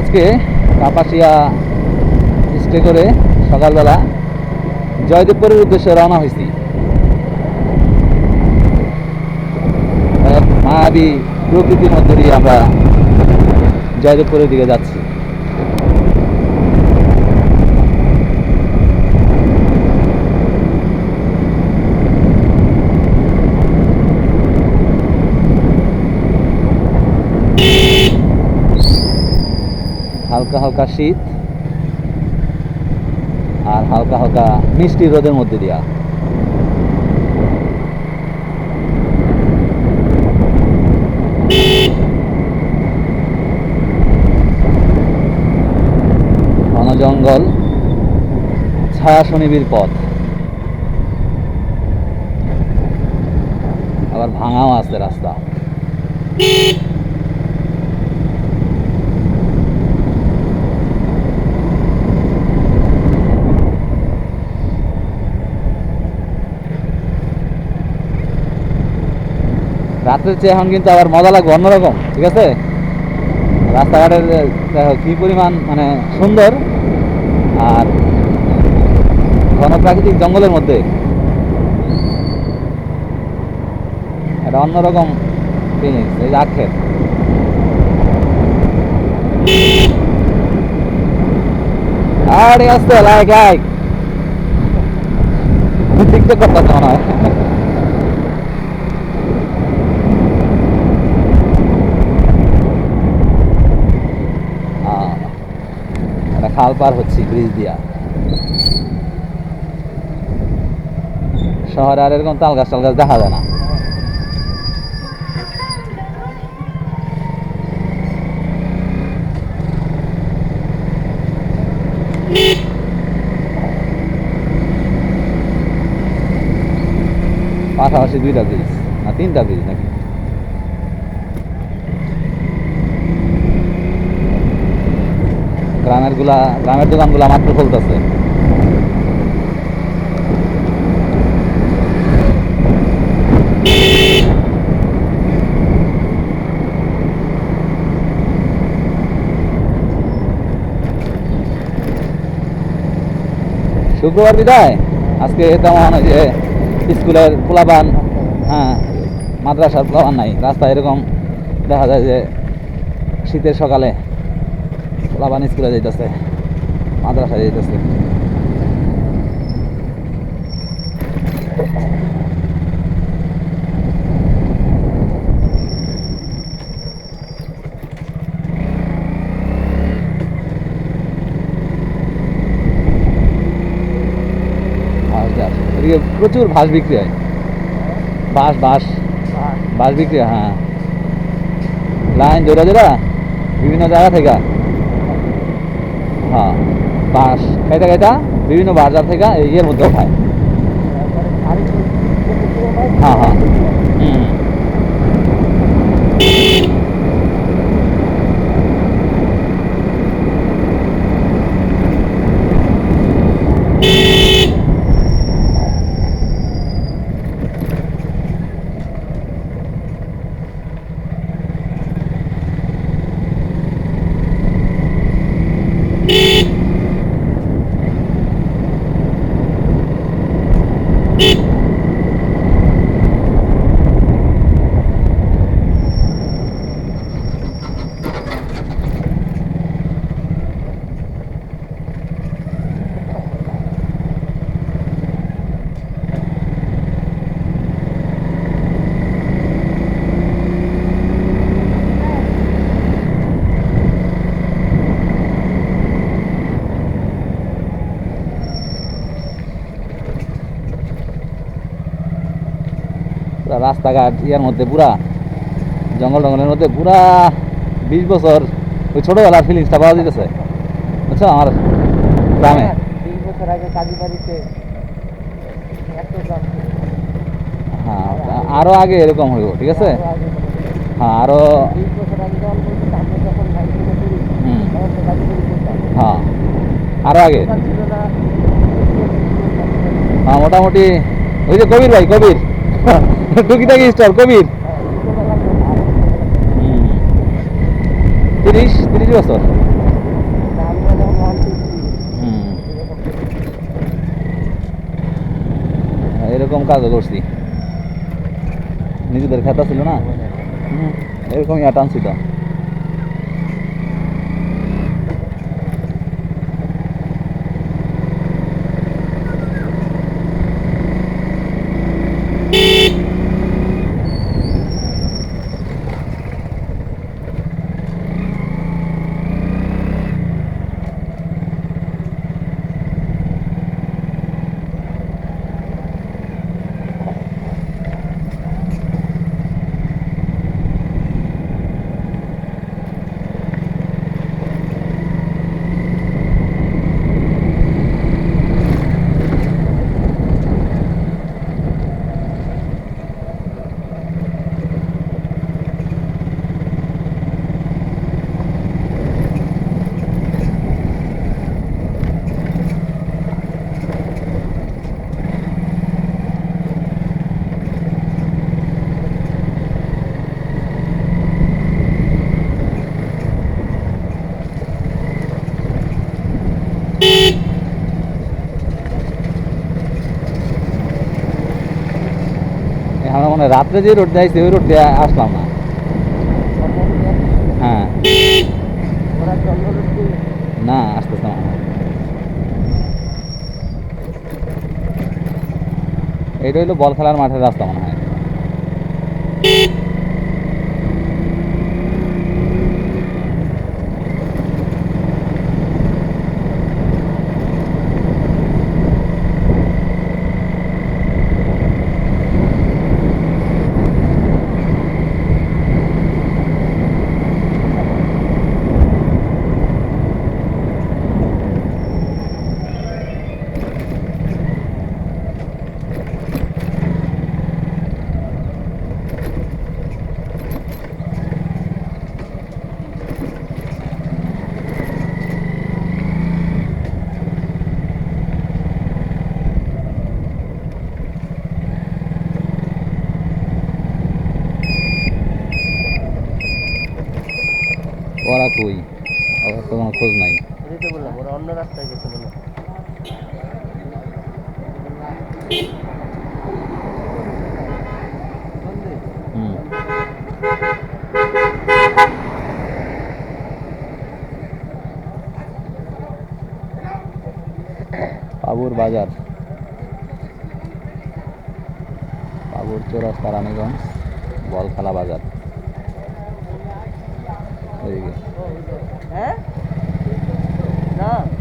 আজকে কাপাসিয়া স্টে করে সকালবেলা জয়দেবপুরের উদ্দেশ্যে রওনা হয়েছি। মায়াবী প্রকৃতির মধ্যে দিয়ে আমরা জয়দেবপুরের দিকে যাচ্ছি। হালকা হালকা শীত আর হালকা হালকা মিষ্টি রোদের মধ্যে দিয়া। ঘন জঙ্গল ছায়া শনিবির পথ। আবার ভাঙাও আছে রাস্তা। রাত্রের চেয়ে এখন কিন্তু আবার মজা লাগবে অন্যরকম, ঠিক আছে? রাস্তাঘাটের কি পরিমাণ মানে সুন্দর, আর ঘন প্রাকৃতিক জঙ্গলের মধ্যে। এটা অন্যরকম ফিলিংস এই আখের। আরে আসতে, লাইক লাইক। টিকটক করতেছে মনে হয়। খাল পার হচ্ছি ব্রিজ দিয়া। শহরে আর এরকম তাল গাছ টাল গাছ দেখা যায় না। পাশাপাশি দুইটা ব্রিজ, না তিনটা ব্রিজ নাকি? গ্রামেরগুলা গ্রামের দোকানগুলা মাত্র খুলতেছে। শুক্রবার বিদায়। আজকে তেমন যে স্কুলের পোলাবান হ্যাঁ মাদ্রাসার পোলাবান নাই। রাস্তায় এরকম দেখা যায় যে শীতের সকালে পোলাবান স্কুলে যাইতেছে মাদ্রাসা যাইতেছে। এদিকে প্রচুর ভাস বিক্রি হয়। বাঁশ বাঁশ। বাঁশ। বিক্রি হ্যাঁ। লাইন জোড়া জোড়া বিভিন্ন জায়গা থেকে। হ্যাঁ বাঁশ খাইতে খাইতা বিভিন্ন বাজার থেকে এই ইয়ের মধ্যে খায়। হ্যাঁ হ্যাঁ হুম পুরা রাস্তাঘাট ইয়ার মধ্যে পুরা জঙ্গল টঙ্গলের মধ্যে পুরা বিশ বছর ওই ছোটোবেলার ফিলিংসটা পাওয়া যেতেছে বুঝছ? আমার গ্রামে। বছর আগে ছিল। হ্যাঁ আরও আগে এরকম হইব ঠিক আছে? হ্যাঁ আরও হ্যাঁ আরও আগে। হ্যাঁ মোটামুটি ওই যে কবির ভাই কবির। টুকিটাকি স্টার কবির। তিরিশ তিরিশ বছর। হ্যাঁ, এরকম কাজও করছি। নিজেদের খাতা ছিল না? এরকমই আটানছি তো রাত্রে যে রোড যাইছি, ওই রোড দিয়ে আসলাম না। হ্যাঁ। না, আসতেছে এটা হইল বল খেলার মাঠের রাস্তা মনে হয় ওরা কই ওরা তো কোনো খোঁজ নাই এই তো বললাম ওরা অন্য রাস্তায় গেছে মনে হয়। হুম। পাবুর বাজার। পাবুর চৌরাস্তা রানীগঞ্জ বলখালা বাজার। হ্যাঁ? না